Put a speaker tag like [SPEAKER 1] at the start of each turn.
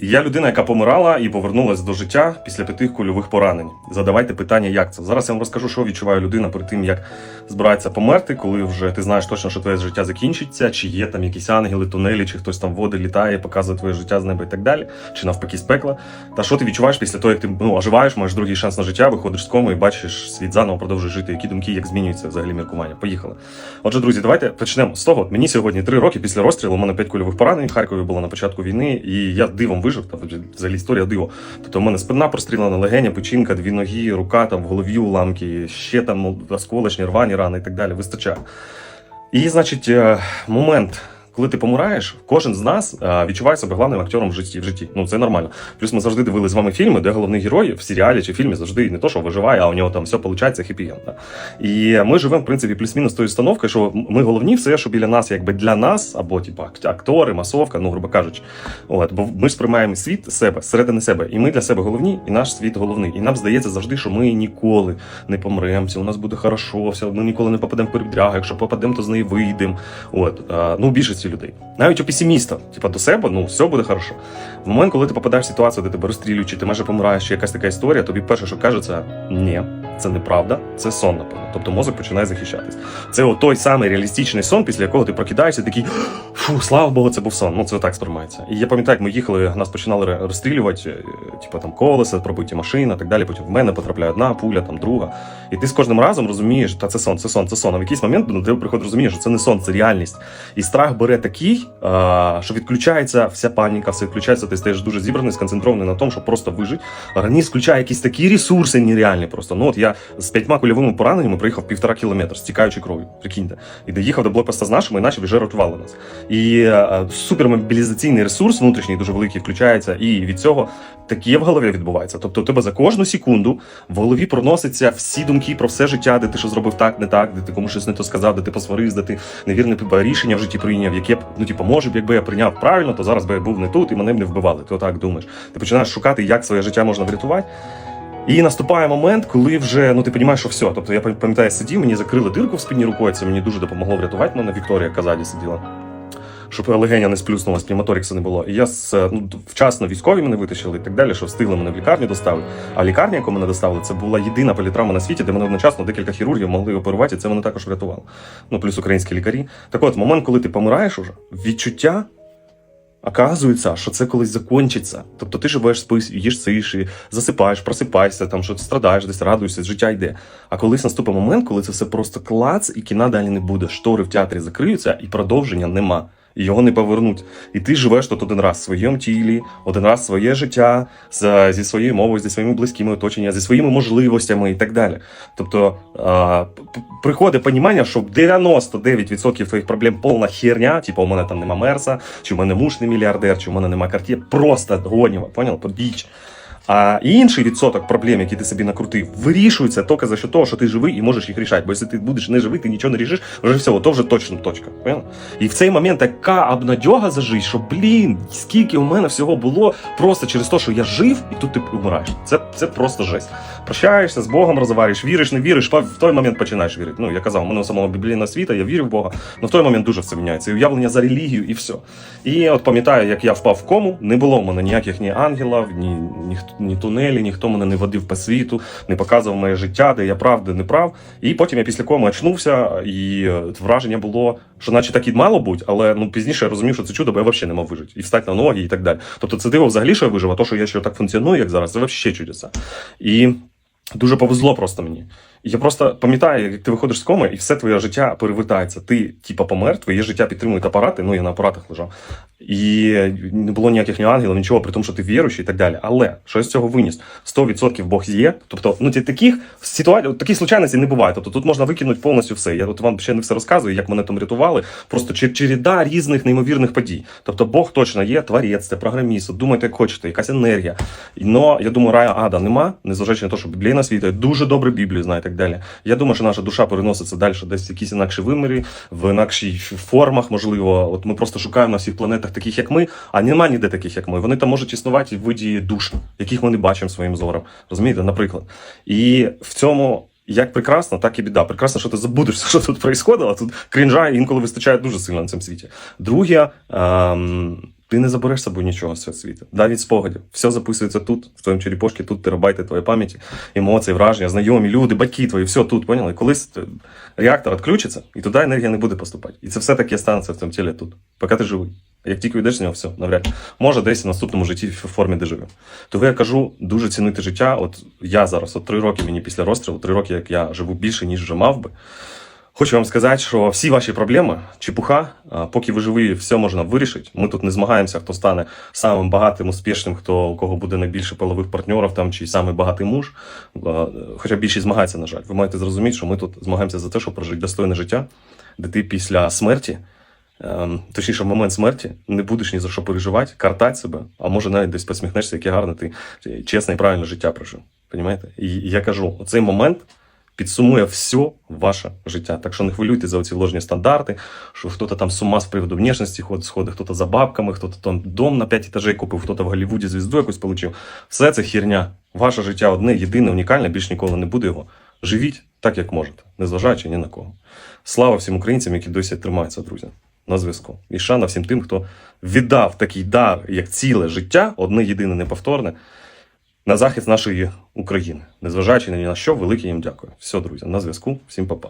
[SPEAKER 1] Я людина, яка помирала і повернулася до життя після п'яти кульових поранень. Задавайте питання, як це. Зараз я вам розкажу, що відчуває людина перед тим, як збирається померти, коли вже ти знаєш точно, що твоє життя закінчиться, чи є там якісь ангели, тунелі, чи хтось там води літає, показує твоє життя з неба і так далі, чи навпаки з пекла. Та що ти відчуваєш після того, як ти ну, оживаєш, маєш другий шанс на життя, виходиш з коми і бачиш світ заново продовжує жити. Які думки, як змінюється взагалі міркування? Поїхали. Отже, друзі, давайте почнемо з того. Мені сьогодні три роки після розстрілу. У мене п'ять кульових поранень в Харкові було на початку війни, і я дивом вижив. Та взагалі історія диво. Тобто, в мене спина прострілена, легеня, печінка, дві ноги, рука там в голові уламки, ще там осколочні, рвані рани і так далі. Вистачає. І, значить, е, момент. Коли ти помираєш, кожен з нас а, відчуває себе головним актором в житті в житті. Ну це нормально. Плюс ми завжди дивилися з вами фільми, де головний герой в серіалі чи фільмі завжди не то, що виживає, а у нього там все виходить хеппі Да? І ми живемо, в принципі, плюс-мінус тою установкою, що ми головні, все, що біля нас, якби для нас, або типу, актори, масовка, ну грубо кажучи. От, бо ми сприймаємо світ себе зсередини себе, і ми для себе головні, і наш світ головний. І нам здається завжди, що ми ніколи не помремо, у нас буде хорошо, все, ми ніколи не попадемо в передрягу, якщо попадемо, то з неї вийдемо. От, а, ну, більшості людей. Навіть у песиміста, типа до себе, ну все буде хорошо. В момент, коли ти попадаєш в ситуацію, де тебе розстрілюють, чи ти майже помираєш, чи якась така історія, тобі перше, що каже, це ні, це неправда, це сон, напевно. Тобто мозок починає захищатись. Це той самий реалістичний сон, після якого ти прокидаєшся, такий фу, слава Богу, це був сон. Ну це так сприймається. І я пам'ятаю, як ми їхали, нас починали розстрілювати, е, типу там колеса, пробиті машини, так далі. Потім в мене потрапляє одна пуля, там друга. І ти з кожним разом розумієш, та це сон, це сон, це сон. А в якийсь момент ну, ти приходить розумієш, що це не сон, це реальність. І страх бере такий, що відключається вся паніка, все відключається, ти стаєш дуже зібраний, сконцентрований на тому, щоб просто вижити. Організм включає якісь такі ресурси нереальні просто. Ну от я з п'ятьма кульовими пораненнями приїхав півтора кілометра, стікаючи кров'ю. Прикиньте. І доїхав до блокпоста з нашими, і наші вже ротували нас. І е, супермобілізаційний ресурс внутрішній дуже великий включається, і від цього таке в голові відбувається. Тобто, у тебе за кожну секунду в голові проносяться всі думки про все життя, де ти що зробив так, не так, де ти комусь щось не то сказав, де ти посварився, де ти невірне рішення в житті прийняв, яке б, ну типу, може б, якби я прийняв правильно, то зараз би я був не тут і мене б не вбивали. Ти отак думаєш. Ти починаєш шукати, як своє життя можна врятувати. І наступає момент, коли вже ну ти розумієш, що все. Тобто я пам'ятаю, сидів, мені закрили дирку в спині рукою. Це мені дуже допомогло врятувати мене. Вікторія Казаді сиділа. Щоб легеня не сплюснулась, пневмоторікса не було. І я з, ну, вчасно військові мене витащили і так далі, що встигли мене в лікарню доставити. А лікарня, яку мене доставили, це була єдина політравма на світі, де мене одночасно декілька хірургів могли оперувати, і це мене також врятувало. Ну, плюс українські лікарі. Так от, момент, коли ти помираєш уже, відчуття. Оказується, що це колись закінчиться. Тобто ти живеш, спиш, їш сиші, засипаєш, просипаєшся, там що ти страдаєш, десь радуєшся, життя йде. А колись наступить момент, коли це все просто клац, і кіна далі не буде. Штори в театрі закриються, і продовження нема. І його не повернуть. І ти живеш тут один раз в своєму тілі, один раз своє життя з, зі своєю мовою, зі своїми близькими оточеннями, зі своїми можливостями і так далі. Тобто а, приходить понімання, що 99% твоїх проблем повна херня, типу у мене там нема мерса, чи у мене муж не мільярдер, чи у мене нема картє, просто гоніва, понял? Побіч. А інший відсоток проблем, які ти собі накрутив, вирішується тільки за що того, що ти живий і можеш їх рішати. Бо якщо ти будеш не живий, ти нічого не рішиш, вже все, то вже точно точка. Понял? І в цей момент така обнадьога за життя, що блін, скільки у мене всього було просто через те, що я жив, і тут ти вмираєш. Це, це просто жесть. Прощаєшся з Богом, розговорюєш, віриш, не віриш, в той момент починаєш вірити. Ну я казав, у мене у самого біблійна світа, я вірю в Бога. але в той момент дуже все міняється. І уявлення за релігію, і все. І от пам'ятаю, як я впав в кому, не було в мене ніяких ні ангелів, ні, ні, ні тунелі, ніхто мене не водив по світу, не показував моє життя, де я прав, де не прав. І потім я після коми очнувся, і е, враження було, що наче так і мало бути, але ну пізніше я розумів, що це чудо, бо я взагалі не мав вижити. І встати на ноги, і так далі. Тобто це диво взагалі, що я вижив, а то, що я ще так функціоную, як зараз, це взагалі чудеса. І дуже повезло просто мені. Я просто пам'ятаю, як ти виходиш з коми, і все твоє життя перевертається. Ти, типа, помер, твоє життя підтримують апарати, ну я на апаратах лежав. І не було ніяких ні ангелів, нічого, при тому, що ти віруючий і так далі. Але що я з цього виніс? 100% Бог є. Тобто, ну ті таких ситуацій, таких случайностей не буває. Тобто тут можна викинути повністю все. Я от вам ще не все розказую, як мене там рятували. Просто чер- череда різних неймовірних подій. Тобто Бог точно є, творець, це програміст. Думайте, як хочете, якась енергія. Но я думаю, рая ада нема, незважаючи на те, що біблійна світа дуже добре Біблію знає і так далі. Я думаю, що наша душа переноситься далі, десь в якісь інакші вимірі, в інакшій формах, можливо. От ми просто шукаємо на всіх планетах таких, як ми, а нема ніде таких, як ми. Вони там можуть існувати в виді душ, яких ми не бачимо своїм зором. Розумієте, наприклад. І в цьому. Як прекрасно, так і біда. Прекрасно, що ти забудеш, що тут відбувалося, тут крінжа інколи вистачає дуже сильно на цьому світі. Друге, ем, Ти не забереш з собою нічого з цього світу. Да, від спогадів. Все записується тут, в твоєму черепошці, тут терабайти твоєї пам'яті, емоції, враження, знайомі, люди, батьки твої, все тут, поняли? Колись е, реактор відключиться, і туди енергія не буде поступати. І це все таки станеться в цьому тілі тут, поки ти живий. Як тільки йдеш з нього, все, навряд. Може, десь в наступному житті в формі дежавю. Тому я кажу, дуже цінити життя. От я зараз, от три роки мені після розстрілу, три роки, як я живу більше, ніж вже мав би. Хочу вам сказати, що всі ваші проблеми, чепуха, поки ви живі, все можна вирішити. Ми тут не змагаємося, хто стане самим багатим, успішним, хто у кого буде найбільше полових партнерів там чи самий багатий муж. Хоча більшість змагається, на жаль. Ви маєте зрозуміти, що ми тут змагаємося за те, щоб прожити достойне життя, де ти після смерті, точніше, в момент смерті, не будеш ні за що переживати, картати себе, а може навіть десь посміхнешся, яке гарне ти чесне і правильне життя прожив. Понімаєте? І я кажу, оцей момент підсумує все ваше життя. Так що не хвилюйтесь за ці ложні стандарти, що хтось там з ума з приводу внешності ходить, сходить, хтось за бабками, хтось там дом на 5 етажей купив, хтось в Голлівуді звізду якусь отримав. Все це херня. Ваше життя одне, єдине, унікальне, більш ніколи не буде його. Живіть так, як можете, незважаючи ні на кого. Слава всім українцям, які досі тримаються, друзі. На зв'язку. І шана всім тим, хто віддав такий дар, як ціле життя, одне єдине неповторне, на захист нашої України. Незважаючи ні на що, велике їм дякую. Все, друзі, на зв'язку. Всім па-па.